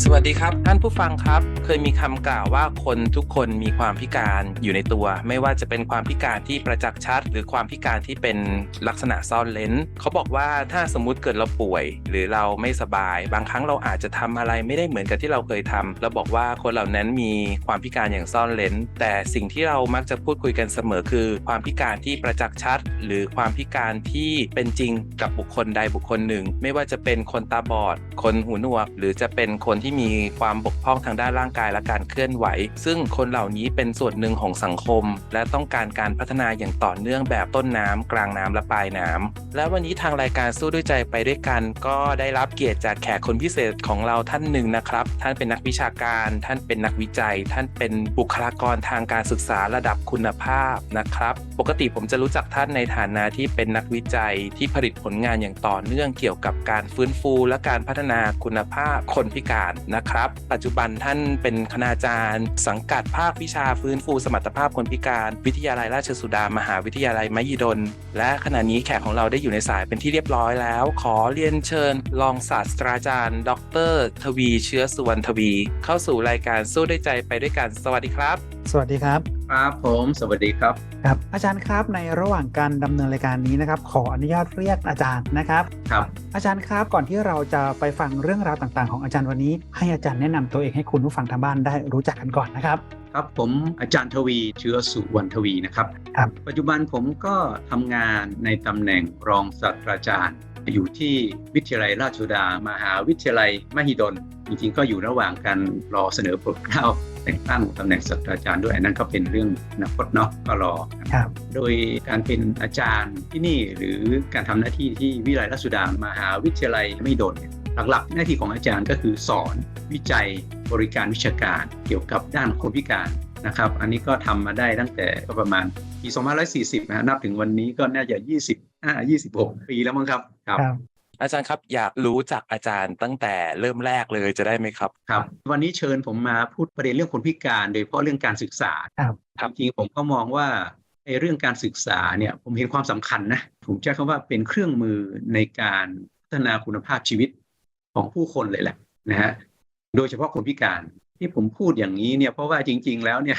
สวัสดีครับท่านผู้ฟังครับ เคยมีคำกล่าวว่าคนทุกคนมีความพิการอยู่ในตัว ไม่ว่าจะเป็นความพิการที่ประจักษ์ชัด หรือความพิการที่เป็นลักษณะซ่อนเลนเขาบอกว่าถ้าสมมุติเกิดเราป่วย หรือเราไม่สบาย บางครั้งเราอาจจะทำอะไรไม่ได้เหมือนกับที่เราเคยทำเราบอกว่าคนเหล่านั้นมีความพิการอย่างซ่อนเลนแต่สิ่งที่เรามักจะพูดคุยกันเสมอคือ ความพิการที่ประจักษ์ชัด หรือความพิการที่เป็นจริงกับบุคคลใดบุคคลหนึ่ง ไม่ว่าจะเป็นคนตาบอด คนหูหนวก หรือจะเป็นคนที่มีความบกพร่องทางด้านร่างกายและการเคลื่อนไหว ซึ่งคนเหล่านี้เป็นส่วนหนึ่งของสังคม และต้องการการพัฒนาอย่างต่อเนื่องแบบต้นน้ำกลางน้ำและปลายน้ำและวันนี้ทางรายการสู้ด้วยใจไปด้วยกัน ก็ได้รับเกียรติจากแขกคนพิเศษของเราท่านหนึ่งนะครับ ท่านเป็นนักวิชาการ ท่านเป็นนักวิจัย ท่านเป็นบุคลากรทางการศึกษาระดับคุณภาพนะครับ ปกติผมจะรู้จักท่านในฐานะที่เป็นนักวิจัยที่ผลิตผลงานอย่างต่อเนื่องเกี่ยวกับการฟื้นฟูและการพัฒนาคุณภาพคนพิการนะครับ ปัจจุบันท่านเป็นคณาจารย์ สังกัดภาควิชาฟื้นฟูสมรรถภาพคนพิการ วิทยาลัยราชสุดามหาวิทยาลัยมหิดล และขณะนี้แขกของเราได้อยู่ในสายเป็นที่เรียบร้อยแล้ว ขอเรียนเชิญ รองศาสตราจารย์ ดร ทวี เชื้อสุวรรณทวี เข้าสู่รายการสู้ด้วยใจไปด้วยกัน สวัสดีครับ สวัสดีครับ ครับผมสวัสดีครับครับ อาจารย์ครับในระหว่างการดำเนินรายการนี้นะครับ ขออนุญาตเรียกอาจารย์นะครับครับอาจารย์ครับก่อนที่เราจะไปฟังเรื่องราวต่างๆ ของอาจารย์วันนี้ ให้อาจารย์แนะนำตัวเองให้คุณผู้ฟังทางบ้านได้รู้จักกันก่อนนะครับครับผมอาจารย์ทวีเชื้อสุวรรณทวีนะครับครับ ปัจจุบันผมก็ทำงานในตำแหน่งรองศาสตราจารย์ อยู่ที่วิทยาลัยราชสุดา มหาวิทยาลัยมหิดล จริงๆ ก็อยู่ระหว่างการรอเสนอโปรดเกล้าแต่งตั้งตำแหน่งศาสตราจารย์ด้วยอันนั้นก็เป็นเรื่องอนาคตเนาะก็รอครับครับโดยการเป็นอาจารย์ที่นี่หรือการทำหน้าที่ที่วิทยาลัยราชสุดามหาวิทยาลัยมหิดลเนี่ยหลักๆ หน้าที่ของอาจารย์ก็คือสอนวิจัยบริการวิชาการ เกี่ยวกับด้านคนพิการ นะครับ อันนี้ก็ทำมาได้ตั้งแต่ก็ประมาณปี 2540นะฮะนับถึงวันนี้ก็น่าจะ 25 26 ปีแล้วมั้งครับครับครับ อาจารย์ครับอยากรู้จักอาจารย์ตั้งแต่เริ่มแรกเลยจะได้ไหมครับครับ วันนี้เชิญผมมาพูดประเด็นเรื่องคนพิการ โดยเฉพาะเรื่องการศึกษาครับครับจริงๆผมก็มองว่าไอ้เรื่องการศึกษาเนี่ยผมเห็นความสำคัญนะผมใช้คำว่าเป็นเครื่องมือในการพัฒนาคุณภาพชีวิตของผู้คนเลยแหละนะฮะโดยเฉพาะคนพิการ ที่ผมพูดอย่างนี้เนี่ยเพราะว่าจริง ๆ แล้วเนี่ย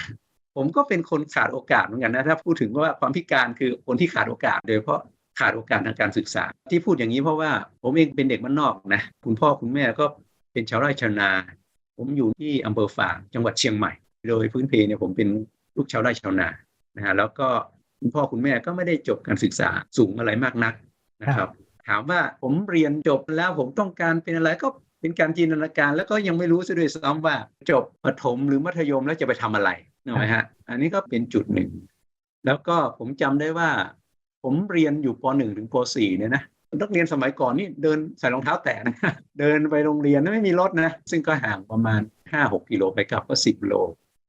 ผมก็เป็นคนขาดโอกาสเหมือนกันนะถ้าพูดถึงว่าความพิการคือคนที่ขาดโอกาส โดยเฉพาะขาดโอกาสทางการศึกษา ที่พูดอย่างนี้เพราะว่าผมเองเป็นเด็กบ้านนอกนะคุณพ่อคุณแม่ก็เป็นชาวไร่ชาวนา ผมอยู่ที่อำเภอฝางจังหวัดเชียงใหม่ โดยพื้นเพเนี่ยผมเป็นลูกชาวไร่ชาวนานะฮะแล้วก็คุณพ่อคุณแม่ก็ไม่ได้จบการศึกษาสูงอะไรมากนักนะครับ ถามว่าผมเรียนจบแล้วผมต้องการเป็นอะไรก็ เป็นการจินตนาการแล้วก็ยังไม่รู้ซะด้วยซ้ำว่าจบประถมหรือมัธยมแล้วจะไปทำอะไรนึกไหมฮะอันนี้ก็เป็นจุดหนึ่ง แล้วก็ผมจำได้ว่า ผมเรียนอยู่ป .1 ถึงป .4 เนี่ยนะนักเรียนสมัยก่อนนี่เดินใส่รองเท้าแตะนะเดินไปโรงเรียนไม่มีรถนะ ซึ่งก็ห่างประมาณ 5-6กิโลไปกลับก็ 10โล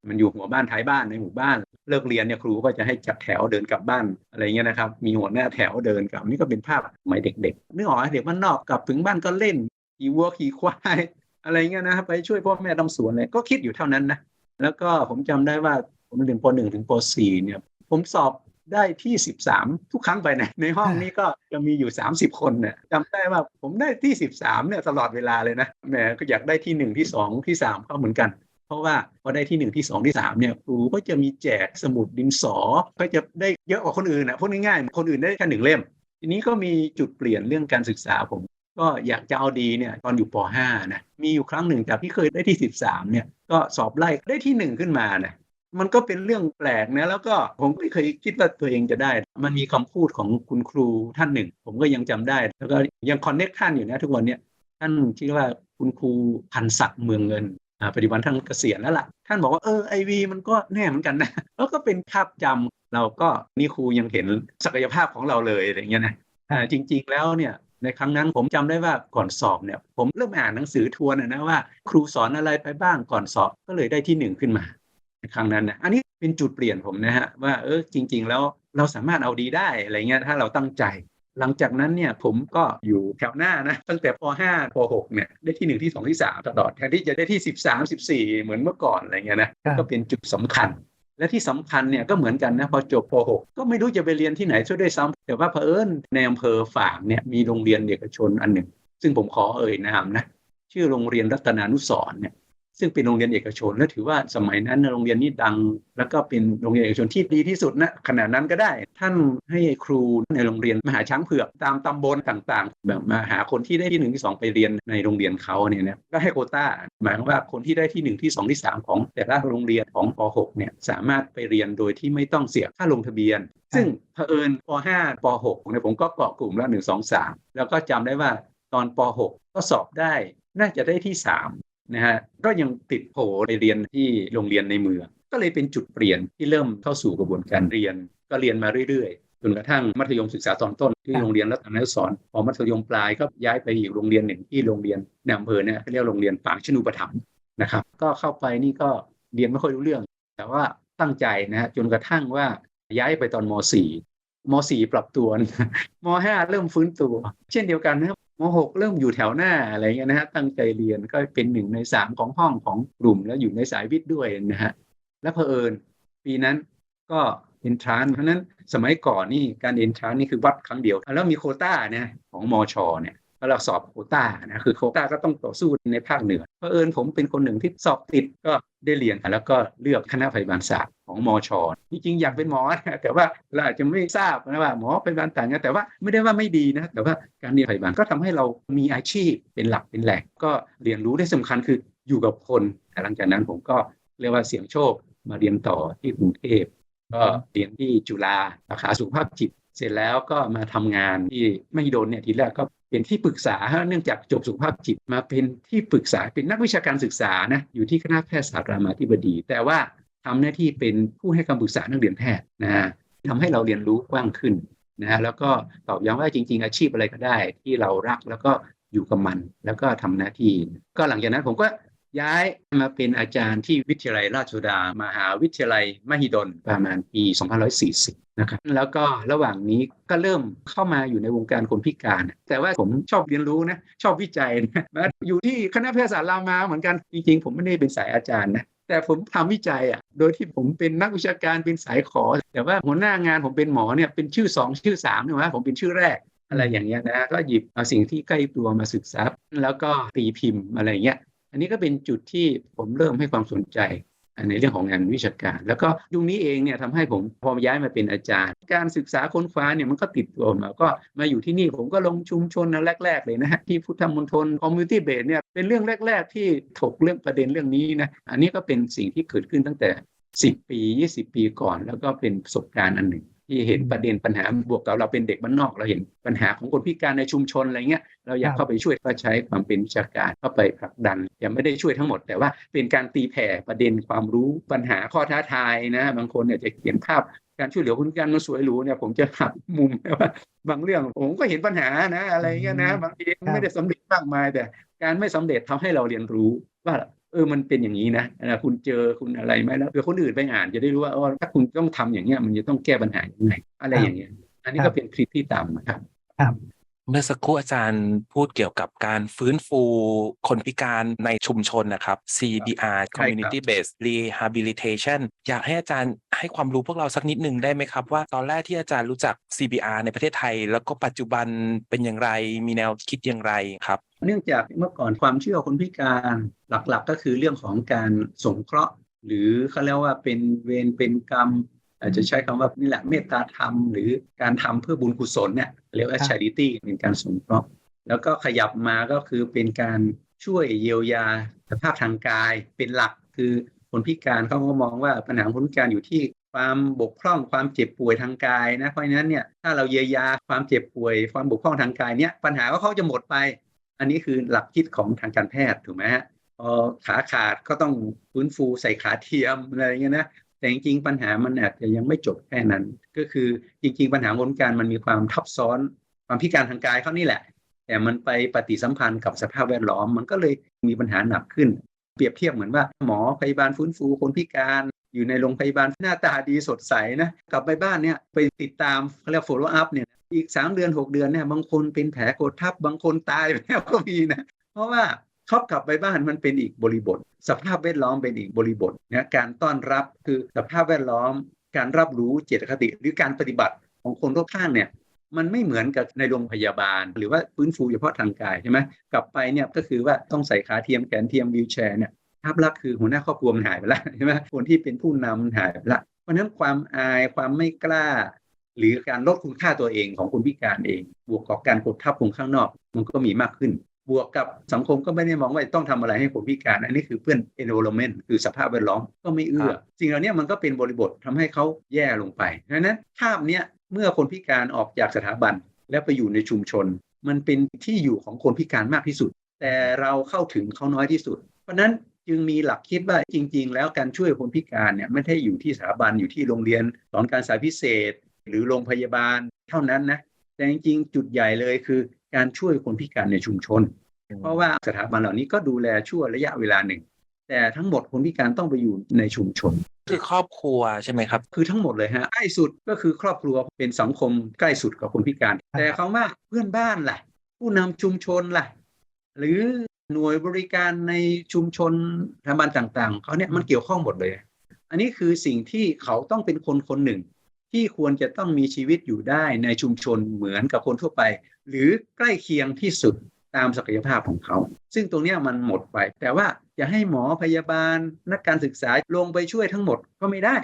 มันอยู่หัวบ้านท้ายบ้านในหมู่บ้าน เลิกเรียนเนี่ยครูก็จะให้จัดแถวเดินกลับบ้านอะไรเงี้ยนะครับมีหัวหน้าแถวเดินกลับนี่ก็เป็นภาพสมัยเด็กๆนึกออกไหมเด็กบ้านนอกกลับถึงบ้านก็เล่น ขี่วัวขี่ควายอะไรเงี้ยนะครับไปช่วยพ่อแม่ทำสวนเลยก็คิดอยู่เท่านั้นนะแล้วก็ผมจำได้ว่าผมเรียนป .1 ถึงป .4 เนี่ย ผมสอบได้ที่13ทุกครั้งไปนะในห้องนี้ก็จะมีอยู่30คนเนี่ยจำได้ว่าผมได้ที่13เนี่ยตลอดเวลาเลยนะแหมก็อยากได้ที่1ที่2ที่3ก็เหมือนกัน เพราะว่าพอได้ที่1ที่2ที่3เนี่ยครูก็จะมีแจกสมุดดินสอก็จะได้เยอะกว่าคนอื่นนะพูดง่ายๆคนอื่นได้แค่หนึ่งเล่ม ทีนี้ก็มีจุดเปลี่ยนเรื่องการศึกษาผม ก็อยากจะเอาดีเนี่ยตอนอยู่ป .5 นะมีอยู่ครั้งหนึ่งจากที่เคยได้ที่ 13เนี่ยก็สอบไล่ได้ที่หนึ่งขึ้นมานะมันก็เป็นเรื่องแปลกนะแล้วก็ผมไม่เคยคิดว่าตัวเองจะได้ มันมีคำพูดของคุณครูท่านหนึ่ง ผมก็ยังจำได้ แล้วก็ยังคอนเน็กท่านอยู่นะทุกวันเนี้ยท่านชื่อว่าคุณครูพันศักดิ์เมืองเงินปัจจุบันท่านเกษียณแล้วล่ะ ท่านบอกว่าเออไอวีมันก็แน่เหมือนกันนะแล้วก็เป็นภาพจำเราก็นี่ครูยังเห็นศักยภาพของเราเลยอะไรเงี้ยนะอ่าจริง ๆ แล้วเนี่ยในครั้งนั้นผมจำได้ว่าก่อนสอบเนี่ยผมเริ่มอ่านหนังสือทวนนะนะว่า ครูสอนอะไรไปบ้างก่อนสอบก็เลยได้ที่หนึ่งขึ้นมาในครั้งนั้นนะอันนี้เป็นจุดเปลี่ยนผมนะฮะว่าเออจริง ๆ แล้วเราสามารถเอาดีได้อะไรเงี้ยถ้าเราตั้งใจ หลังจากนั้นเนี่ยผมก็อยู่แถวหน้านะตั้งแต่ป .5 ป .6 เนี่ยได้ที่หนึ่งที่สองที่สามตลอดแทนที่จะได้ที่สิบสามสิบสี่เหมือนเมื่อก่อนอะไรเงี้ยนะก็เป็นจุดสำคัญ และที่สำคัญเนี่ยก็เหมือนกันนะพอจบป .6 ก็ไม่รู้จะไปเรียนที่ไหนช่วยด้วยซ้ำแต่ว่าเผอิญในอำเภอฝางเนี่ยมีโรงเรียนเอกชนอันหนึ่ง ซึ่งผมขอเอ่ยนามนะชื่อโรงเรียนรัตนานุสร์เนี่ย ซึ่งเป็นโรงเรียนเอกชน และถือว่าสมัยนั้นโรงเรียนนี้ดัง แล้วก็เป็นโรงเรียนเอกชนที่ดีที่สุดนะขนาดนั้นก็ได้ ท่านให้ครูในโรงเรียนมหาช้างเผือกตามตำบลต่างๆ แบบมาหาคนที่ได้ที่หนึ่งที่สองไปเรียนในโรงเรียนเขาเนี่ยนะก็ให้โควต้าหมายว่าคนที่ได้ที่หนึ่งที่สองที่สามของ แต่ละโรงเรียนของป .6 เนี่ยสามารถไปเรียนโดยที่ไม่ต้องเสียค่าลงทะเบียน ซึ่งเผอิญป .5 ป .6 เนี่ยผมก็เกาะกลุ่มละหนึ่งสองสามแล้วก็จำได้ว่าตอนป .6 ก็สอบได้น่าจะได้ที่สาม นะฮะก็ยังติดโผไปเรียนที่โรงเรียนในเมืองก็เลยเป็นจุดเปลี่ยนที่เริ่มเข้าสู่กระบวนการเรียน ก็เรียนมาเรื่อยๆจนกระทั่งมัธยมศึกษาตอนต้นที่โรงเรียนรัตนศรพอมัธยมปลายก็ย้ายไปอีกโรงเรียนหนึ่งที่โรงเรียนในอำเภอเนี่ยเรียกโรงเรียนฝางชนูปถัมภ์นะครับ ก็เข้าไปนี่ก็เรียนไม่ค่อยรู้เรื่อง แต่ว่าตั้งใจนะฮะจนกระทั่งว่าย้ายไปตอนม .4 ม .4 ปรับตัวม .5 เริ่มฟื้นตัว เช่นเดียวกันนะครับ ม .6 เริ่มอยู่แถวหน้าอะไรเงี้ยนะฮะตั้งใจเรียนก็เป็นหนึ่งในสามของห้องของกลุ่มแล้วอยู่ในสายวิทย์ด้วยนะฮะและเพอเอิญปีนั้นก็เอนทรานเพราะนั้นสมัยก่อนนี่การเอนทรานนี่คือวัดครั้งเดียว แล้วมีโคต้าเนี่ยของมอชเนี่ย เราสอบโคต้านะคือโคต้าก็ต้องต่อสู้ในภาคเหนือเพอเอิญผมเป็นคนหนึ่งที่สอบติดก็ได้เรียนแล้วก็เลือกคณะพยาบาลศาสตร์ของมอชจริงๆอยากเป็นหมอนะแต่ว่าเราอาจจะไม่ทราบนะว่าหมอพยาบาลต่างกันแต่ว่าไม่ได้ว่าไม่ดีนะแต่ว่าการเรียนพยาบาลก็ทำให้เรามีอาชีพเป็นหลักเป็นแหล่งก็เรียนรู้ได้สำคัญคืออยู่กับคนแต่หลังจากนั้นผมก็เรียกว่าเสี่ยงโชคมาเรียนต่อที่กรุงเทพก็เรียนที่จุฬาสาขาสุขภาพจิต เสร็จแล้วก็มาทำงานที่ไมหิดลเนี่ยทีแรกก็ เป็นที่ปรึกษาเนื่องจากจบสุขภาพจิตมาเป็นที่ปรึกษาเป็นนักวิชาการศึกษานะอยู่ที่คณะแพทยศาสตร์รามาธิบดี แต่ว่าทำหน้าที่เป็นผู้ให้คำปรึกษานักเรียนแพทย์นะฮะทำให้เราเรียนรู้กว้างขึ้นนะฮะแล้วก็ตอบย้ำว่าจริง ๆ อาชีพอะไรก็ได้ที่เรารักแล้วก็อยู่กับมัน แล้วก็ทำหน้าที่ ก็หลังจากนั้นผมก็ ย้ายมาเป็นอาจารย์ที่วิทยาลัยราชสุดา มหาวิทยาลัยมหิดลประมาณปี 2540 นะครับ แล้วก็ระหว่างนี้ก็เริ่มเข้ามาอยู่ในวงการคนพิการ แต่ว่าผมชอบเรียนรู้นะ ชอบวิจัยนะ อยู่ที่คณะแพทยศาสตร์รามาเหมือนกัน จริงๆ ผมไม่ได้เป็นสายอาจารย์นะ แต่ผมทำวิจัยอะ โดยที่ผมเป็นนักวิชาการเป็นสายขอ แต่ว่าหัวหน้างานผมเป็นหมอเนี่ย เป็นชื่อสองชื่อสามเนี่ยว่าผมเป็นชื่อแรกอะไรอย่างเงี้ยนะก็หยิบเอาสิ่งที่ใกล้ตัวมาศึกษา แล้วก็ตีพิมพ์อะไรอย่างเงี้ย อันนี้ก็เป็นจุดที่ผมเริ่มให้ความสนใจในเรื่องของงานวิชาการ แล้วก็ยุคนี้เองเนี่ยทำให้ผมพอย้ายมาเป็นอาจารย์ การศึกษาค้นคว้าเนี่ยมันก็ติดตัวมาก็มาอยู่ที่นี่ผมก็ลงชุมชนแรก ๆ เลยนะฮะที่พุทธมณฑลคอมมูนิตี้เบสเนี่ยเป็นเรื่องแรก ๆ ที่ถกเรื่องประเด็นเรื่องนี้นะอันนี้ก็เป็นสิ่งที่เกิดขึ้นตั้งแต่ 10 ปี 20 ปีก่อน แล้วก็เป็นประสบการณ์อันหนึ่ง ที่เห็นประเด็นปัญหาบวกกับเราเป็นเด็กบ้านนอก เราเห็นปัญหาของคนพิการในชุมชนอะไรเงี้ยเราอยากเข้าไปช่วยก็ใช้ความเป็นวิชาการเข้าไปผลักดันยังไม่ได้ช่วยทั้งหมด แต่ว่าเป็นการตีแผ่ประเด็นความรู้ปัญหาข้อท้าทายนะบางคนเนี่ยจะเขียนภาพการช่วยเหลือคนพิการมันสวยหรูเนี่ยผมจะหักมุมว่าบางเรื่องผมก็เห็นปัญหานะอะไรเงี้ยนะบางทีไม่ได้สำเร็จมากมายแต่การไม่สำเร็จทำให้เราเรียนรู้ว่า เออมันเป็นอย่างนี้นะนะคุณเจอคุณอะไรไหมแล้วเผื่อคนอื่นไปอ่านจะได้รู้ว่าอ๋อถ้าคุณต้องทำอย่างเงี้ยมันจะต้องแก้ปัญหาอย่างไรอะไรอย่างเงี้ย อันนี้ก็เป็นคลิปที่ตามมาครับครับเมื่อสักครู่อาจารย์พูดเกี่ยวกับการฟื้นฟูคนพิการในชุมชนนะครับ CBR ใช่ครับ Community Based Rehabilitation อยากให้อาจารย์ให้ให้ความรู้พวกเราสักนิดหนึ่งได้ไหมครับ ว่าตอนแรกที่อาจารย์รู้จัก CBR ในประเทศไทย แล้วก็ปัจจุบันเป็นอย่างไรมีแนวคิดอย่างไรครับ เนื่องจากเมื่อก่อนความเชื่อคนพิการหลักๆ ก็คือเรื่องของการสงเคราะห์ หรือเขาเรียกว่าเป็นเวรเป็นกรรม อาจจะใช้คำว่านี่แหละเมตตาธรรม หรือการทำเพื่อบุญกุศลเนี่ยเรียกว่าครับ charity เป็นการสงเคราะห์ แล้วก็ขยับมาก็คือเป็นการช่วยเยียวยาสภาพทางกายเป็นหลักคือคนพิการเขาก็มองว่าปัญหาคนพิการอยู่ที่ความบกพร่องความเจ็บป่วยทางกายนะเพราะฉะนั้นเนี่ยถ้าเราเยียวยาความเจ็บป่วย ความบกพร่องทางกายเนี่ยปัญหาก็เขาจะหมดไป อันนี้คือหลักคิดของทางการแพทย์ถูกไหมฮะพอขาขาดก็ต้องฟื้นฟูใส่ขาเทียมอะไรอย่างเงี้ยนะแต่จริงๆปัญหามันอาจจะยังไม่จบแค่นั้น ก็คือจริง ๆ ปัญหาคนการมันมีความทับซ้อนความพิการทางกายเขานี่แหละ แต่มันไปปฏิสัมพันธ์กับสภาพแวดล้อม มันก็เลยมีปัญหาหนักขึ้น เปรียบเทียบเหมือนว่า หมอพยาบาลฟื้นฟูคนพิการ อยู่ในโรงพยาบาลหน้าตาดีสดใสนะกลับไปบ้านเนี่ยไปติดตามเขาเรียก follow up เนี่ย อีก3เดือน6เดือนเนี่ยบางคนเป็นแผลกดทับบางคนตายแล้วก็มีนะ เพราะว่าเขากลับไปบ้านมันเป็นอีกบริบท สภาพแวดล้อมเป็นอีกบริบทนะการต้อนรับคือสภาพแวดล้อม การรับรู้เจตคติหรือการปฏิบัติของคนรอบข้างเนี่ยมันไม่เหมือนกับในโรงพยาบาล หรือว่าฟื้นฟูเฉพาะทางกายใช่ไหมกลับไปเนี่ยก็คือว่าต้องใส่ขาเทียมแขนเทียมวีลแชร์เนี่ยภาพลักษณ์คือหัวหน้าครอบครัวมันหายไปแล้วใช่ไหมคนที่เป็นผู้นำหายไปละเพราะนั้นความอายความไม่กล้า หรือการลดคุณค่าตัวเองของคนพิการเอง บวกกับการกดทับคนข้างนอก มันก็มีมากขึ้น บวกกับสังคมก็ไม่ได้มองว่าต้องทำอะไรให้คนพิการ อันนี้คือเพื่อน environment คือสภาพแวดล้อมก็ไม่เอื้คอรับสิ่งเหล่านี้มันก็เป็นบริบททำให้เขาแย่ลงไปดังนั้นภาพเนี้ยเมื่อคนพิการออกจากสถาบัน แล้วไปอยู่ในชุมชน มันเป็นที่อยู่ของคนพิการมากที่สุด แต่เราเข้าถึงเขาน้อยที่สุด เพราะฉะนั้นจึงมีหลักคิดว่าจริง ๆ แล้วการช่วยคนพิการเนี่ยไม่ได้อยู่ที่สถาบันอยู่ที่โรงเรียนสอนการสายพิเศษ หรือโรงพยาบาลเท่านั้นนะ แต่จริงๆ จุดใหญ่เลยคือการช่วยคนพิการในชุมชน เพราะว่าสถาบันเหล่านี้ก็ดูแลชั่วระยะเวลาหนึ่ง แต่ทั้งหมดคนพิการต้องไปอยู่ในชุมชน คือครอบครัวใช่ไหมครับ คือทั้งหมดเลยฮะใกล้สุดก็คือครอบครัวเป็นสังคมใกล้สุดกับคนพิการ แต่เขาว่าเพื่อนบ้านล่ะ ผู้นำชุมชนล่ะ หรือหน่วยบริการในชุมชนสถาบันต่างๆเขาเนี่ยมันเกี่ยวข้องหมดเลย อันนี้คือสิ่งที่เขาต้องเป็นคนคนหนึ่ง ที่ควรจะต้องมีชีวิตอยู่ได้ในชุมชนเหมือนกับคนทั่วไป หรือใกล้เคียงที่สุดตามศักยภาพของเขา ซึ่งตรงนี้มันหมดไป แต่ว่าจะให้หมอพยาบาล นักการศึกษาลงไปช่วยทั้งหมดก็ไม่ได้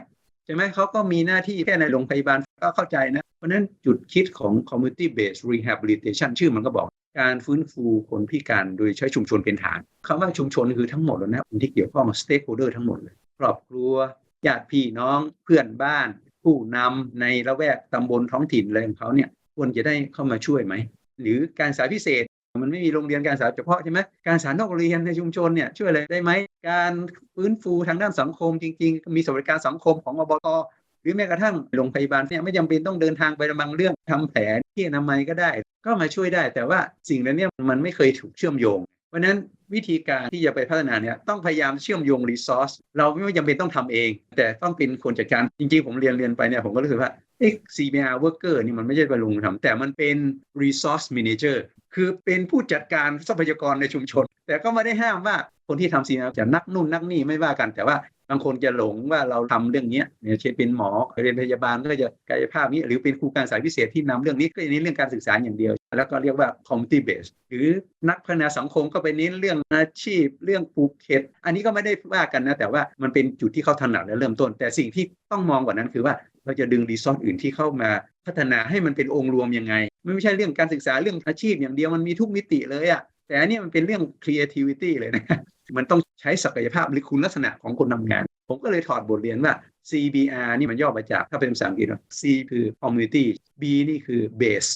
ใช่ไหมเขาก็มีหน้าที่แค่ในโรงพยาบาลก็เข้าใจนะ เพราะนั้นจุดคิดของ community based rehabilitation ชื่อมันก็บอก การฟื้นฟูคนพิการโดยใช้ชุมชนเป็นฐานคำว่าชุมชนคือทั้งหมดแล้วนะคนที่เกี่ยวข้องกับ stakeholder ทั้งหมดเลยครอบครัวญาติพี่น้องเพื่อนบ้าน ผู้นำในละแวกตำบลท้องถิ่นอะไรของเขาเนี่ยควรจะได้เข้ามาช่วยไหม หรือการสาพิเศษมันไม่มีโรงเรียนการศึกษาเฉพาะใช่ไหมการสานอกเรียนในชุมชนเนี่ยช่วยอะไรได้ไหม การฟื้นฟูทางด้านสังคมจริง ๆ มีสวัสดิการสังคมของอบตหรือแม้กระทั่งโรงพยาบาลเนี่ยไม่จำเป็นต้องเดินทางไปบางเรื่องทำแผลที่อนามัยก็ได้ ก็มาช่วยได้ แต่ว่าสิ่งเหล่านี้มันไม่เคยถูกเชื่อมโยง เพราะนั้น วิธีการที่จะไปพัฒนาเนี่ยต้องพยายามเชื่อมโยงรีซอสเราไม่จำเป็นต้องทำเอง แต่ต้องเป็นคนจัดการจริงๆ ผมเรียนเรียนไปเนี่ยผมก็รู้สึกว่าเมียวอร์กเกอร์นี่มันไม่ใช่ไปลงมือทำแต่มันเป็น resource manager คือเป็นผู้จัดการทรัพยากรในชุมชน แต่ก็ไม่ได้ห้ามว่าคนที่ทำซีบีอาร์จะนักนู่นนักนี่ไม่ว่ากัน แต่ว่า บางคนจะหลงว่าเราทำเรื่องนี้เนี่ยเช่นเป็นหมอเรียนพยาบาลก็จะกายภาพนี้หรือเป็นครูการสายพิเศษที่นำเรื่องนี้ก็จะเน้นเรื่องการศึกษาอย่างเดียว แล้วก็เรียกว่า community based หรือนักพัฒนาสังคมก็ไปเน้นเรื่องอาชีพ เรื่องปลูกเห็ดอันนี้ก็ไม่ได้ว่ากันนะแต่ว่ามันเป็นจุดที่เขาถนัดและเริ่มต้น แต่สิ่งที่ต้องมองกว่านั้นคือว่าเราจะดึงรีซอสอื่นที่เข้ามาพัฒนาให้มันเป็นองค์รวมยังไงไม่ใช่เรื่องการศึกษาเรื่องอาชีพอย่างเดียวมันมีทุกมิติเลยอะแต่อันนี้มันเป็นเรื่อง creativity เลยนะ มันต้องใช้ศักยภาพหรือคุณลักษณะของคนทำงาน ผมก็เลยถอดบทเรียนว่า CBR นี่มันย่อมาจากถ้าเป็นภาษาอังกฤษว่า C คือ community B นี่คือ base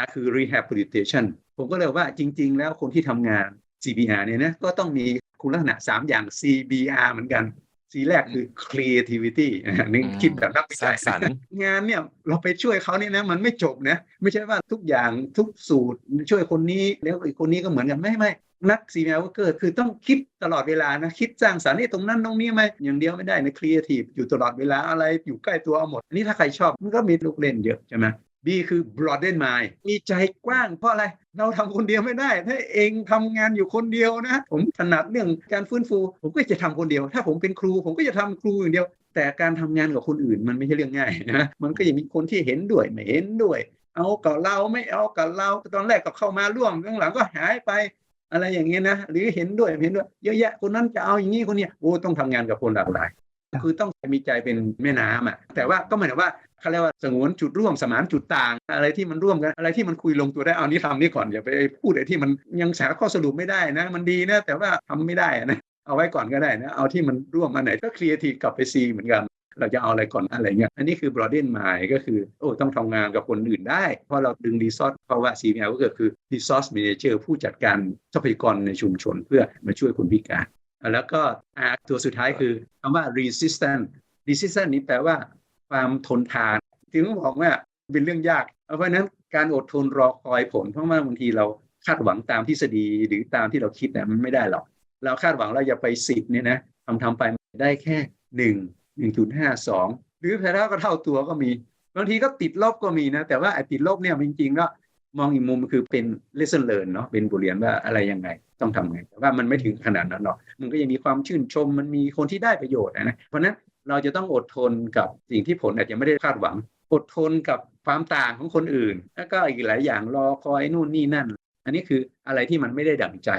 R คือ rehabilitation ผมก็เลยว่าจริง ๆ แล้วคนที่ทำงาน CBR เนี่ยนะก็ต้องมีคุณลักษณะ 3 อย่าง CBR เหมือนกัน C แรกคือ creativity อันนี่คิดแบบนักวิสร้าจังยสรรค์งานเนี่ยเราไปช่วยเขาเนี่ยนะมันไม่จบนะ ไม่ใช่ว่าทุกอย่างทุกสูตรช่วยคนนี้แล้วอีกคนนี้ก็เหมือนกันไม่ไม่ นักซีเนียร์เกิดคือต้องคิดตลอดเวลานะ คิดสร้างสรรค์ให้ตรงนั้นตรงนี้ไหมอย่างเดียวไม่ได้นะครีเอทีฟอยู่ตลอดเวลาอะไรอยู่ใกล้ตัวเอาหมด อันนี้ถ้าใครชอบมันก็มีลูกเล่นเยอะใช่ไหม B คือ broaden mind มีใจกว้างเพราะอะไร เราทำคนเดียวไม่ได้ ถ้าเองทำงานอยู่คนเดียวนะ ผมถนัดเรื่องการฟื้นฟู ผมก็จะทำคนเดียว ถ้าผมเป็นครู ผมก็จะทำครูอย่างเดียว แต่การทำงานกับคนอื่นมันไม่ใช่เรื่องง่ายนะมันก็ยังมีคนที่เห็นด้วยไม่เห็นด้วย เอากับเราไม่เอากับเราตอนแรกก็เข้ามาร่วมข้างหลังก็หายไป อะไรอย่างเงี้ยนะหรือเห็นด้วยเห็นด้วยเยอะแยะคนนั้นจะเอาอย่างนี้คนเนี้ยโอ้ต้องทำงานกับคนหลากหลายครับคือต้องมีใจเป็นแม่น้ำอะแต่ว่าก็หมายถึงว่าเขาเรียกว่าสงวนจุดร่วมสมานจุดต่าง อะไรที่มันร่วมกันอะไรที่มันคุยลงตัวได้เอานี้ทำนี่ก่อนอย่าไปพูดอะไรที่มันยังหาข้อสรุปไม่ได้นะ มันดีนะแต่ว่าทำไม่ได้นะเอาไว้ก่อนก็ได้นะเอาที่มันร่วมอันไหนก็ครีเอทีฟกลับไปซีเหมือนกัน เราจะเอาอะไรก่อนอะไรเงี้ยอันนี้คือ broaden mind ก็คือ โอ้ ต้องทำงานกับคนอื่นได้ เพราะเราดึง resource เพราะว่า CML ก็คือ resource manager ผู้จัดการทรัพยากรในชุมชนเพื่อมาช่วยคนพิการ แล้วก็ R ตัวสุดท้ายคือคำว่า resistant resistant นี้แปลว่า ความทนทานถึงบอกว่าเป็นเรื่องยาก เพราะฉะนั้นการอดทนรอคอยผล เพราะว่าบางทีเราคาดหวังตามทฤษฎีหรือตามที่เราคิดเนี่ยมันไม่ได้หรอก เราคาดหวังเราจะไปสิบเนี่ยนะทำทำไปได้แค่หนึ่ง หนึ่งจุดห้าสองหรือแพ้เท่าก็เท่าตัวก็มี บางทีก็ติดลบก็มีนะ แต่ว่าไอ้ติดลบเนี่ยจริงๆก็มองอีกมุมคือเป็น lesson learn เนาะเป็นบทเรียนว่าอะไรยังไง ต้องทำไง แต่ว่ามันไม่ถึงขนาดนั้นหรอกมันก็ยังมีความชื่นชมมันมีคนที่ได้ประโยชน์นะเพราะนั้นเราจะต้องอดทนกับสิ่งที่ผลอาจจะไม่ได้คาดหวัง อดทนกับความต่างของคนอื่น แล้วก็อีกหลายอย่างรอคอยนู่นนี่นั่น อันนี้คืออะไรที่มันไม่ได้ดั่งใจ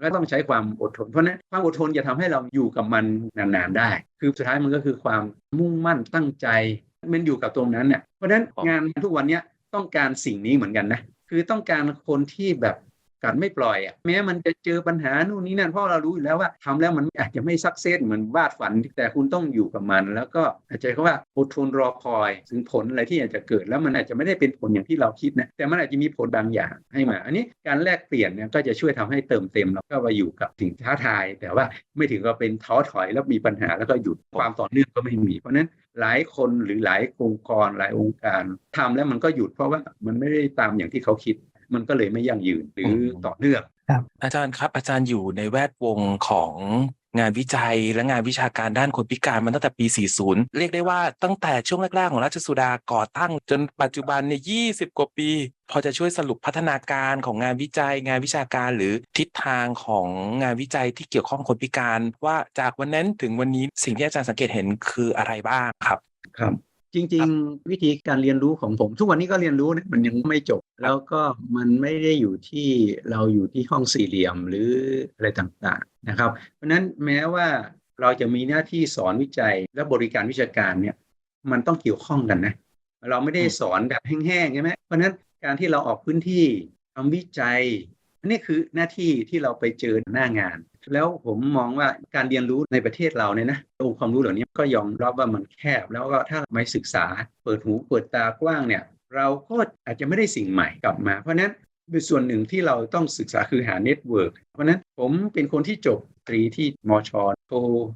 และต้องใช้ความอดทน เพราะฉะนั้นความอดทนจะทำให้เราอยู่กับมันนานๆได้ คือสุดท้ายมันก็คือความมุ่งมั่นตั้งใจมันอยู่กับตรงนั้นเนี่ยเพราะฉะนั้นงานทุกวันเนี้ยต้องการสิ่งนี้เหมือนกันนะคือต้องการคนที่แบบ กัดไม่ปล่อยอะแม้มันจะเจอปัญหานู่นนี่นั่นเพราะเรารู้อยู่แล้วว่าทำแล้วมันอาจจะไม่สักเซสเหมือนวาดฝัน แต่คุณต้องอยู่กับมัน แล้วก็อาจจะเขาว่าอดทนรอคอยถึงผลอะไรที่อาจจะเกิด แล้วมันอาจจะไม่ได้เป็นผลอย่างที่เราคิดนะแต่มันอาจจะมีผลบางอย่างให้มา อันนี้การแลกเปลี่ยนเนี่ยก็จะช่วยทำให้เติมเต็มแล้วก็มาอยู่กับสิ่งท้าทาย แต่ว่าไม่ถึงกับเป็นท้อถอยแล้วมีปัญหาแล้วก็หยุดความต่อเนื่องก็ไม่มี เพราะฉะนั้นหลายคนหรือหลายองค์กรหลายองค์การทำแล้วมันก็หยุดเพราะว่ามันไม่ได้ตามอย่างที่เขาคิด มันก็เลยไม่ยั่งยืนหรือต่อเนื่องอาจารย์ครับ อาจารย์อยู่ในแวดวงของงานวิจัยและงานวิชาการด้านคนพิการมาตั้งแต่ปี 40 เรียกได้ว่าตั้งแต่ช่วงแรก ๆ ของราชสุดาก่อตั้ง จนปัจจุบันเนี่ย20 กว่าปี พอจะช่วยสรุปพัฒนาการของงานวิจัย งานวิชาการหรือทิศทางของงานวิจัยที่เกี่ยวข้องคนพิการ ว่าจากวันนั้นถึงวันนี้สิ่งที่อาจารย์สังเกตเห็นคืออะไรบ้างครับ ครับ จริง ๆ วิธีการเรียนรู้ของผม ทุกวันนี้ก็เรียนรู้นะมันยังไม่จบ แล้วก็มันไม่ได้อยู่ที่เราอยู่ที่ห้องสี่เหลี่ยมหรืออะไรต่างๆนะครับ เพราะฉะนั้นแม้ว่าเราจะมีหน้าที่สอนวิจัยและบริการวิชาการเนี่ยมันต้องเกี่ยวข้องกันนะ เราไม่ได้สอนแบบแห้งๆใช่ไหมเพราะฉะนั้นการที่เราออกพื้นที่ทำวิจัยอันนี้คือหน้าที่ที่เราไปเจอหน้างาน แล้วผมมองว่าการเรียนรู้ในประเทศเราเนี่ยนะองค์ความรู้เหล่านี้ก็ยอมรับว่ามันแคบ แล้วก็ถ้าไม่ศึกษาเปิดหูเปิดตากว้างเนี่ย เราก็อาจจะไม่ได้สิ่งใหม่กลับมา เพราะนั้นเป็นส่วนหนึ่งที่เราต้องศึกษาคือหาเน็ตเวิร์กเพราะนั้นผมเป็นคนที่จบตรีที่มชโท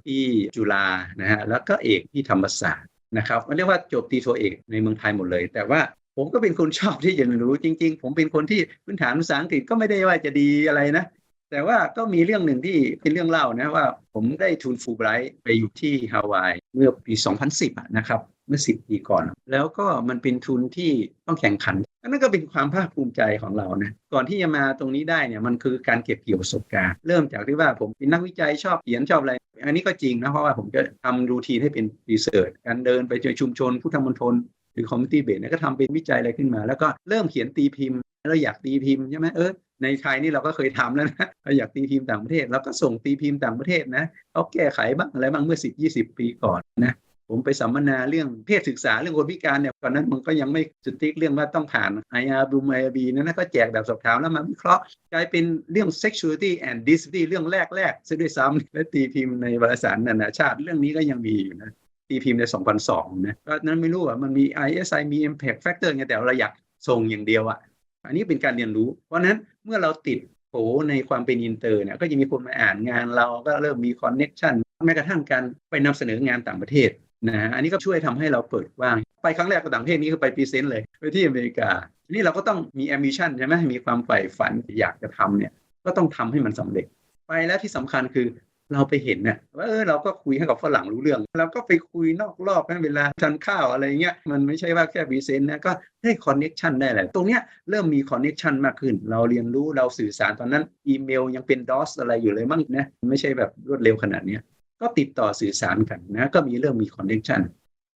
ที่จุฬานะฮะแล้วก็เอกที่ธรรมศาสตร์นะครับมันเรียกว่าจบตรีโทเอกในเมืองไทยหมดเลย แต่ว่าผมก็เป็นคนชอบที่จะเรียนรู้จริง ๆ ผมเป็นคนที่พื้นฐานภาษาอังกฤษก็ไม่ได้ว่าจะดีอะไรนะ แต่ว่าก็มีเรื่องหนึ่งที่เป็นเรื่องเล่านะว่าผมได้ทุนฟูไบรท์ไปอยู่ที่ฮาวายเมื่อปี 2010นะครับเมื่อ 10 ปีก่อน แล้วก็มันเป็นทุนที่ต้องแข่งขันอันนั้นก็เป็นความภาคภูมิใจของเรานะก่อนที่จะมาตรงนี้ได้เนี่ยมันคือการเก็บเกี่ยวประสบการณ์ เริ่มจากที่ว่าผมเป็นนักวิจัยชอบเขียนชอบอะไร อันนี้ก็จริงนะเพราะว่าผมจะทำรูทีนให้เป็นรีเสิร์ชการเดินไปเจอชุมชนพุทธมณฑล หรือคอมมิตี้เบสเนี่ยก็ทำเป็นวิจัยอะไรขึ้นมา แล้วก็เริ่มเขียนตีพิมพ์เราอยากตีพิมพ์ใช่ไหมเออในไทยนี่เราก็เคยทำแล้วนะเราอยากตีพิมพ์ต่างประเทศเราก็ส่งตีพิมพ์ต่างประเทศนะเขาแก้ไขบ้างอะไรบ้างเมื่อ 10 20 ปีก่อนนะผมไปสัมมนาเรื่องเพศศึกษาเรื่องคนพิการเนี่ยตอนนั้นมันก็ยังไม่สติ๊กเรื่องว่าต้องผ่าน IR b l o o m IRB นั่นนะก็แจกแบบสอบถามแล้วมาวิเคราะห์กลายเป็นเรื่อง sexuality and disability เรื่องแรกๆซะด้วยซ้ำและตีพิมพ์ในวารสารนานาชาติเรื่องนี้ก็ยังมีอยู่นะ ตีพิมพ์ใน 2002 นะก็นั้นไม่รู้ว่ามันมี ISI มี impact factor ไงแต่เราอยากส่งอย่างเดียวอะ อันนี้เป็นการเรียนรู้ เพราะนั้นเมื่อเราติดโผในความเป็นอินเตอร์เนี่ยก็จะมีคนมาอ่านงานเราก็เริ่มมีคอนเน็ชันแม้กระทั่งการไปนำเสนองานต่างประเทศนะฮะอันนี้ก็ช่วยทำให้เราเปิดว้าง ไปครั้งแรกกับต่างประเทศนี้คือไปพรีเซนต์เลย ไปที่อเมริกา นี่เราก็ต้องมีแอมบิชันใช่ไหมมีความใฝ่ฝันอยากจะทำเนี่ยก็ต้องทำให้มันสำเร็จ ไปแล้วที่สำคัญคือ เราไปเห็นเนี่ยว่าเออเราก็คุยให้กับฝรั่งรู้เรื่อง เราก็ไปคุยนอกรอบนะเวลาทานข้าวอะไรเงี้ยมันไม่ใช่ว่าแค่พรีเซนนะก็ได้คอนเน็ชันได้แหละตรงเนี้ยเริ่มมีคอนเน็ชันมากขึ้น เราเรียนรู้เราสื่อสารตอนนั้น อีเมลยังเป็นดอสอะไรอยู่เลยมั้งนะไม่ใช่แบบรวดเร็วขนาดเนี้ยก็ติดต่อสื่อสารกันนะก็มีเรื่องมีคอนเนคชัน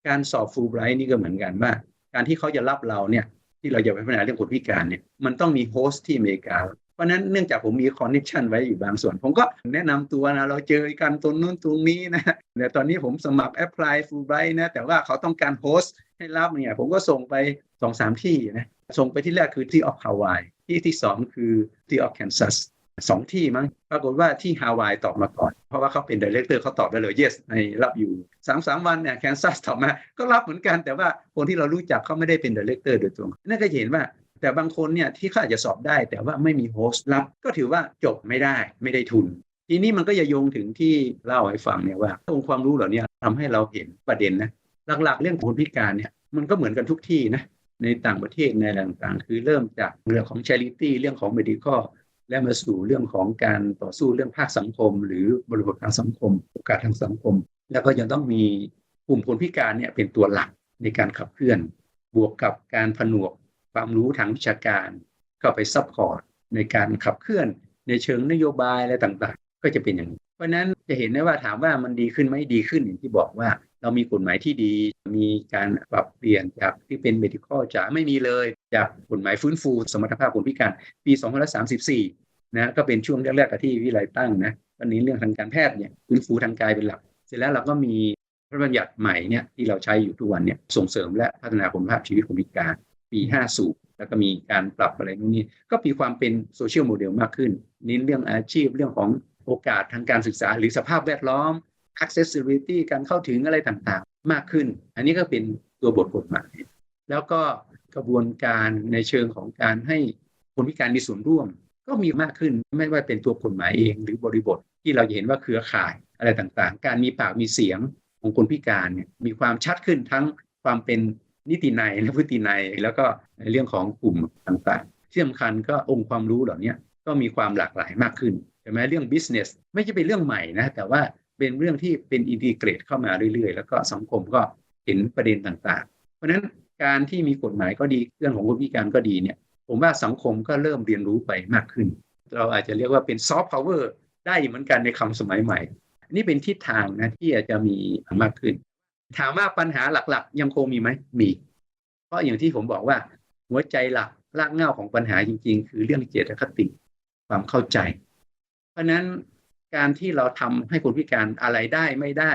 การสอบฟูลไบรท์นี่ก็เหมือนกันว่า การที่เขาจะรับเราเนี่ยที่เราจะไปพัฒนาเรื่องคนพิการเนี่ยมันต้องมีโฮสต์ที่อเมริกา เพราะนั้นเนื่องจากผมมีคอนเนคชันไว้อยู่บางส่วน ผมก็แนะนำตัวนะเราเจอกันตรงนู้นตรงนี้นะแต่ตอนนี้ผมสมัครแอปพลายฟูลไบรท์นะแต่ว่าเขาต้องการโฮสต์ให้รับเนี่ยผมก็ส่งไปสองสามที่นะส่งไปที่แรกคือที่ออฟฮาวายที่ที่สองคือที่ออฟแคนซัสสองที่มั้งปรากฏว่าที่ฮาวายตอบมาก่อน เพราะว่าเขาเป็นดีเลกเตอร์เขาตอบได้เลย yes ในรับอยู่สามสามวันเนี่ยแคนซัสตอบมาก็รับเหมือนกันแต่ว่าคนที่เรารู้จักเขาไม่ได้เป็นดีเลกเตอร์โดยตรงนั่นก็เห็นว่า แต่บางคนเนี่ยที่เขาอาจจะสอบได้ แต่ว่าไม่มีโฮสต์รับ ก็ถือว่าจบไม่ได้ไม่ได้ทุน ทีนี้มันก็จะโยงถึงที่เล่าให้ฟังเนี่ยว่าองค์ความรู้เหล่านี้ทำให้เราเห็นประเด็นนะหลักๆ เรื่องคนพิการเนี่ยมันก็เหมือนกันทุกที่นะในต่างประเทศในอะไรต่างๆ คือเริ่มจากเรื่องของ charity เรื่องของ medical และมาสู่เรื่องของการต่อสู้เรื่องภาคสังคม หรือบริบททางสังคม โอกาสทางสังคม แล้วก็ยังต้องมีกลุ่มคนพิการเนี่ยเป็นตัวหลักในการขับเคลื่อน บวกกับการผนวก ความรู้ทางวิชาการเข้าไปซัพพอร์ตในการขับเคลื่อนในเชิงนโยบายอะไรต่างๆ ก็จะเป็นอย่างนี้ เพราะนั้นจะเห็นได้ว่าถามว่ามันดีขึ้นไหมดีขึ้นอย่างที่บอกว่าเรามีกฎหมายที่ดี มีการปรับเปลี่ยนจากที่เป็น medical จ๋าไม่มีเลย จากกฎหมายฟื้นฟู สมรรถภาพคนพิการปี2534นะก็เป็นช่วงแรกๆกับที่วิไลตั้งนะตอนนี้เรื่องทางการแพทย์เนี่ยฟื้นฟูทางกายเป็นหลัก เสร็จแล้วเราก็มีพระบัญญัติใหม่เนี่ยที่เราใช้อยู่ทุกวันเนี่ยส่งเสริมและพัฒนาคุณภาพชีวิตคนพิการ ปี 50 แล้วก็มีการปรับอะไรนู่นนี่ก็มีความเป็นโซเชียลโมเดลมากขึ้นเน้นเรื่องอาชีพเรื่องของโอกาสทางการศึกษา หรือสภาพแวดล้อม accessibility การเข้าถึงอะไรต่างๆ มากขึ้น อันนี้ก็เป็นตัวบทกฎหมาย แล้วก็กระบวนการในเชิงของการให้คนพิการมีส่วนร่วม ก็มีมากขึ้นไม่ว่าเป็นตัวกฎหมายเองหรือบริบทที่เราเห็นว่าเครือข่ายอะไรต่างๆ การมีปากมีเสียงของคนพิการเนี่ยมีความชัดขึ้นทั้งความเป็น นิตินัยและพฤตินัยแล้วก็ในเรื่องของกลุ่มต่างๆ ที่สำคัญก็องค์ความรู้เหล่านี้ก็มีความหลากหลายมากขึ้นใช่ไหมเรื่อง business ไม่ใช่เป็นเรื่องใหม่นะแต่ว่าเป็นเรื่องที่เป็นอินทิเกรตเข้ามาเรื่อยๆ แล้วก็สังคมก็เห็นประเด็นต่างๆ เพราะฉะนั้นการที่มีกฎหมายก็ดีเรื่องของคนพิการก็ดีเนี่ยผมว่าสังคมก็เริ่มเรียนรู้ไปมากขึ้น เราอาจจะเรียกว่าเป็นซอฟต์พาวเวอร์ได้เหมือนกันในคำสมัยใหม่นนี้เป็นทิศทางนะที่อาจจะมีมากขึ้น ถามว่าปัญหาหลักๆ ยังคงมีไหมมี เพราะอย่างที่ผมบอกว่า หัวใจหลักรากเหง้าของปัญหาจริง ๆ คือเรื่องเจตคติความเข้าใจ เพราะนั้นการที่เราทำให้คนพิการอะไรได้ไม่ได้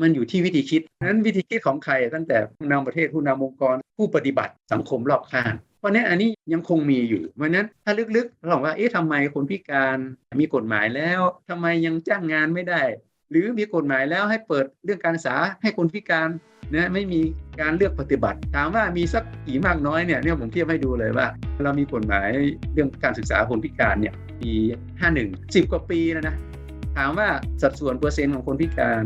มันอยู่ที่วิธีคิดนั้นวิธีคิดของใครตั้งแต่ผู้นำประเทศผู้นำองค์กร ผู้ปฏิบัติสังคมรอบข้างเพราะนั้นอันนี้ยังคงมีอยู่เพราะนั้นถ้าลึกๆเราบอกว่าเอ๊ะทำไมคนพิการมีกฎหมายแล้วทำไมยังจ้างงานไม่ได้ หรือมีกฎหมายแล้วให้เปิดเรื่องการศึกษาให้คนพิการนะไม่มีการเลือกปฏิบัติ ถามว่ามีสักกี่มากน้อยเนี่ยเนี่ยผมเทียบให้ดูเลยว่า เรามีกฎหมายเรื่องการศึกษาคนพิการเนี่ยปี 51 10 กว่าปีแล้วนะถามว่าสัดส่วนเปอร์เซ็นต์ของคนพิการ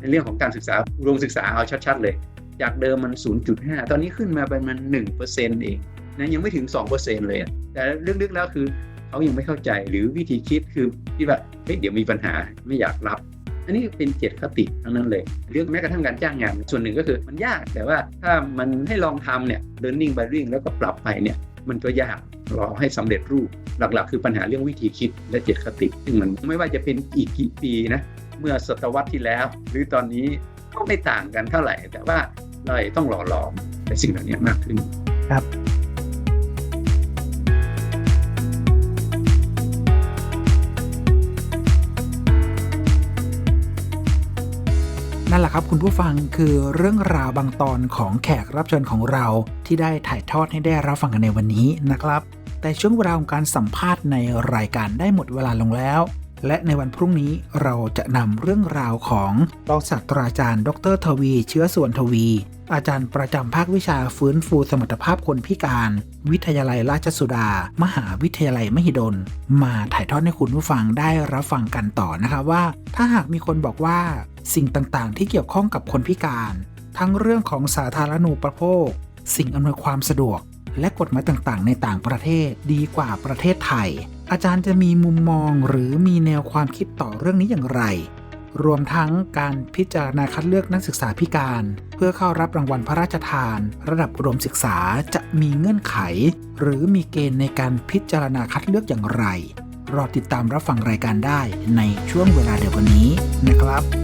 ในเรื่องของการศึกษาอุดมศึกษาเอาชัด ๆ เลย จากเดิมมัน 0.5 ตอนนี้ขึ้นมาเป็นมัน1%เองนะยังไม่ถึง 2%เลย แต่ลึกๆแล้วคือเขายังไม่เข้าใจหรือวิธีคิดคือที่ว่าเฮ้ยเดี๋ยวมีปัญหาไม่อยากรับ อันนี้เป็นเจตคติทั้งนั้นเลยเรื่องแม้กระทั่งการจ้างงาน ส่วนหนึ่งก็คือมันยากแต่ว่าถ้ามันให้ลองทำเนี่ย learning by doing แล้วก็ปรับไปเนี่ยมันก็ยากรอให้สำเร็จรูปหลักๆ คือปัญหาเรื่องวิธีคิดและเจตคติซึ่งมันไม่ว่าจะเป็นอีกกี่ปีนะเมื่อศตวรรษที่แล้ว หรือตอนนี้ก็ไม่ต่างกันเท่าไหร่ แต่ว่าเราต้องหล่อหลอมในสิ่งเหล่านี้มากขึ้นครับ ครับคุณผู้ฟังคือเรื่องราวบางตอนของแขกรับเชิญของเราที่ได้ถ่ายทอดให้ได้รับฟังกันในวันนี้นะครับ แต่ช่วงเวลาของการสัมภาษณ์ในรายการได้หมดเวลาลงแล้ว และในวันพรุ่งนี้เราจะนำเรื่องราวของรองศาสตราจารย์ ดรทวี เชื้อส่วนทวี อาจารย์ประจำภาควิชาฟื้นฟูสมรรถภาพคนพิการ วิทยาลัยราชสุดา มหาวิทยาลัยมหิดล มาถ่ายทอดให้คุณผู้ฟังได้รับฟังกันต่อนะครับว่า ถ้าหากมีคนบอกว่า สิ่งต่างๆ ที่เกี่ยวข้องกับคนพิการ ทั้งเรื่องของสาธารณูปโภค สิ่งอำนวยความสะดวก และกฎหมายต่างๆ ในต่างประเทศดีกว่าประเทศไทย อาจารย์จะมีมุมมองหรือมีแนวความคิดต่อเรื่องนี้อย่างไร รวมทั้งการพิจารณาคัดเลือกนักศึกษาพิการ เพื่อเข้ารับรางวัลพระราชทาน ระดับอุดมศึกษาจะมีเงื่อนไข หรือมีเกณฑ์ในการพิจารณาคัดเลือกอย่างไร รอติดตามรับฟังรายการได้ในช่วงเวลาเดียวกันนี้นะครับ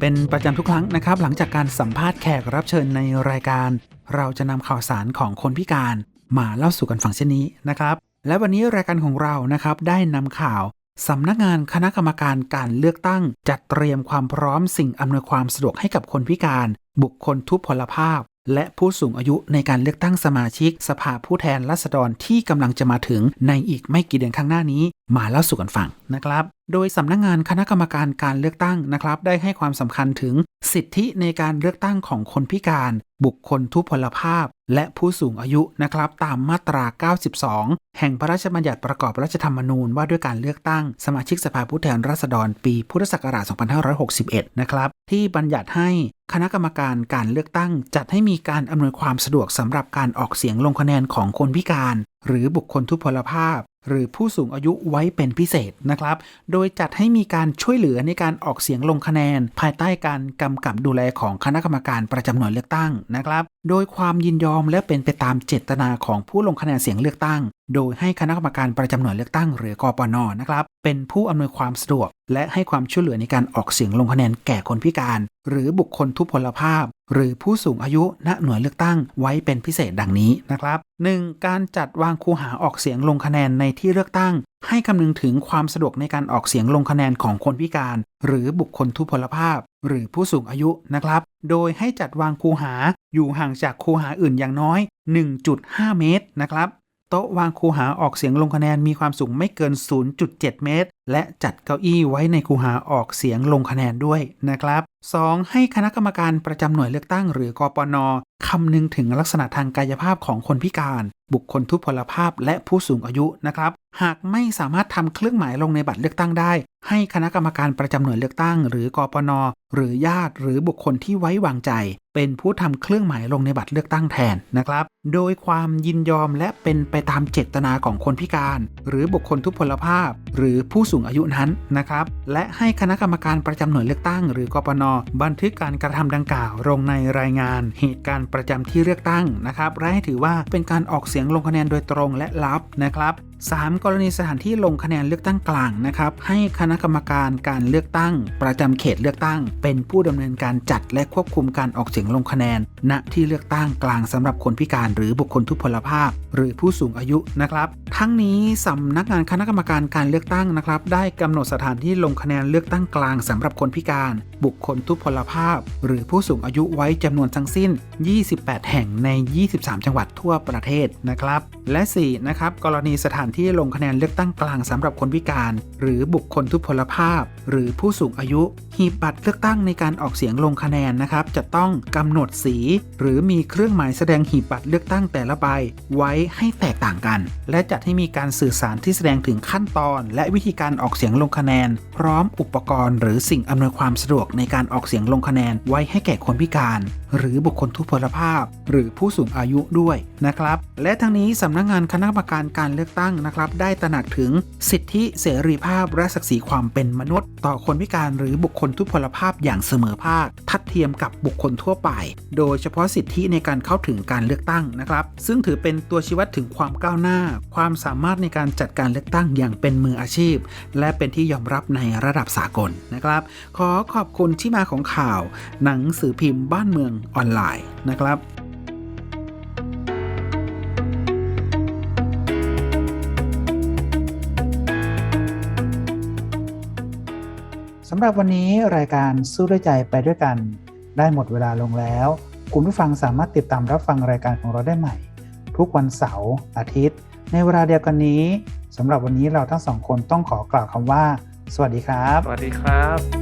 เป็นประจำทุกครั้งนะครับ หลังจากการสัมภาษณ์แขกรับเชิญในรายการ เราจะนำข่าวสารของคนพิการมาเล่าสู่กันฟังเช่นนี้นะครับ และวันนี้รายการของเรานะครับได้นำข่าวสำนักงานคณะกรรมการการเลือกตั้ง จัดเตรียมความพร้อมสิ่งอำนวยความสะดวกให้กับคนพิการ บุคคลทุพพลภาพ และผู้สูงอายุในการเลือกตั้งสมาชิก สภาผู้แทนราษฎรที่กำลังจะมาถึงในอีกไม่กี่เดือนข้างหน้านี้ มาเล่าสู่กันฟังนะครับ โดยสำนักงานคณะกรรมการการเลือกตั้งนะครับ ได้ให้ความสำคัญถึงสิทธิในการเลือกตั้งของคนพิการ บุคคลทุพพลภาพ และผู้สูงอายุนะครับ ตามมาตรา 92 แห่งพระราชบัญญัติประกอบรัฐธรรมนูญว่าด้วยการเลือกตั้งสมาชิกสภาผู้แทนราษฎรปีพุทธศักราช 2561 นะครับ ที่บัญญัติให้คณะกรรมการการเลือกตั้ง จัดให้มีการอำนวยความสะดวกสำหรับการออกเสียงลงคะแนนของคนพิการ หรือบุคคลทุพพลภาพหรือผู้สูงอายุไว้เป็นพิเศษนะครับ โดยจัดให้มีการช่วยเหลือในการออกเสียงลงคะแนน ภายใต้การกำกับดูแลของคณะกรรมการประจำหน่วยเลือกตั้งนะครับ โดยความยินยอมและเป็นไปตามเจตนาของผู้ลงคะแนนเสียงเลือกตั้ง โดยให้คณะกรรมการประจำหน่วยเลือกตั้งหรือกปนนะครับ เป็นผู้อำนวยความสะดวก และให้ความช่วยเหลือในการออกเสียงลงคะแนนแก่คนพิการ หรือบุคคลทุพพลภาพ หรือผู้สูงอายุณหน่วยเลือกตั้งไว้เป็นพิเศษดังนี้นะครับ 1. การจัดวางคูหาออกเสียงลงคะแนนในที่เลือกตั้ง ให้คำนึงถึงความสะดวกในการออกเสียงลงคะแนนของคนพิการ หรือบุคคลทุพพลภาพ หรือผู้สูงอายุนะครับ โดยให้จัดวางคูหาอยู่ห่างจากคูหาอื่นอย่างน้อย 1.5 เมตรนะครับโต๊ะวางคูหาออกเสียงลงคะแนนมีความสูงไม่เกิน 0.7 เมตร และจัดเก้าอี้ไว้ในคูหาออกเสียงลงคะแนนด้วยนะครับ 2. ให้คณะกรรมการประจำหน่วยเลือกตั้งหรือกปน คำนึงถึงลักษณะทางกายภาพของคนพิการ บุคคลทุพพลภาพและผู้สูงอายุนะครับ หากไม่สามารถทำเครื่องหมายลงในบัตรเลือกตั้งได้ ให้คณะกรรมการประจำหน่วยเลือกตั้ง หรือกปนหรือญาติ หรือบุคคลที่ไว้วางใจ เป็นผู้ทำเครื่องหมายลงในบัตรเลือกตั้งแทนนะครับ โดยความยินยอมและเป็นไปตามเจตนาของคนพิการ หรือบุคคลทุพพลภาพ หรือผู้สูงอายุนั้นนะครับ และให้คณะกรรมการประจำหน่วยเลือกตั้ง หรือกปนบันทึกการกระทำดังกล่าวลงในรายงานเหตุการณ์ประจำที่เลือกตั้งนะครับและให้ถือว่าเป็นการออกเสียงลงคะแนนโดยตรงและลับนะครับ 3. กรณีสถานที่ลงคะแนนเลือกตั้งกลางนะครับ ให้คณะกรรมการการเลือกตั้ง ประจำเขตเลือกตั้ง เป็นผู้ดำเนินการจัดและควบคุมการออกเสียงลงคะแนน ณที่เลือกตั้งกลางสำหรับคนพิการหรือบุคคลทุพพลภาพ หรือผู้สูงอายุนะครับ ทั้งนี้สำนักงานคณะกรรมการการเลือกตั้งนะครับ ได้กำหนดสถานที่ลงคะแนนเลือกตั้งกลางสำหรับคนพิการ บุคคลทุพพลภาพ หรือผู้สูงอายุไว้จำนวนทั้งสิ้น 28 แห่งใน 23 จังหวัดทั่วประเทศนะครับ และ 4. นะครับกรณีสถานที่ลงคะแนนเลือกตั้งกลางสำหรับคนพิการ หรือบุคคลทุพพลภาพ หรือผู้สูงอายุ หีบบัตรเลือกตั้งในการออกเสียงลงคะแนนนะครับ จะต้องกำหนดสี หรือมีเครื่องหมายแสดงหีบบัตรเลือกตั้งแต่ละใบไว้ให้แตกต่างกัน และจัดให้มีการสื่อสารที่แสดงถึงขั้นตอน และวิธีการออกเสียงลงคะแนน พร้อมอุปกรณ์ หรือสิ่งอำนวยความสะดวกในการออกเสียงลงคะแนนไว้ให้แก่คนพิการ หรือบุคคลทุพพลภาพ หรือผู้สูงอายุด้วยนะครับ และทั้งนี้สำนักงานคณะกรรมการการเลือกตั้งนะครับได้ตระหนักถึงสิทธิเสรีภาพและศักดิ์ศรีความเป็นมนุษย์ ต่อคนพิการหรือบุคคลทุพพลภาพอย่างเสมอภาค ทัดเทียมกับบุคคลทั่วไป โดยเฉพาะสิทธิในการเข้าถึงการเลือกตั้งนะครับ ซึ่งถือเป็นตัวชี้วัดถึงความก้าวหน้า ความสามารถในการจัดการเลือกตั้งอย่างเป็นมืออาชีพ และเป็นที่ยอมรับในระดับสากลนะครับ ขอขอบคุณที่มาของข่าว หนังสือพิมพ์บ้านเมืองออนไลน์นะครับำหรับวันนี้รายการสู้ด้วยใจไปด้วยกัน ได้หมดเวลาลงแล้ว คุณผู้ฟังสามารถติดตามรับฟังรายการของเราได้ใหม่ ทุกวันเสาร์อาทิตย์ ในเวลาเดียวกันนี้สำหรับวันนี้เราทั้งสองคนต้องขอกล่าวคำว่า สวัสดีครับ สวัสดีครับ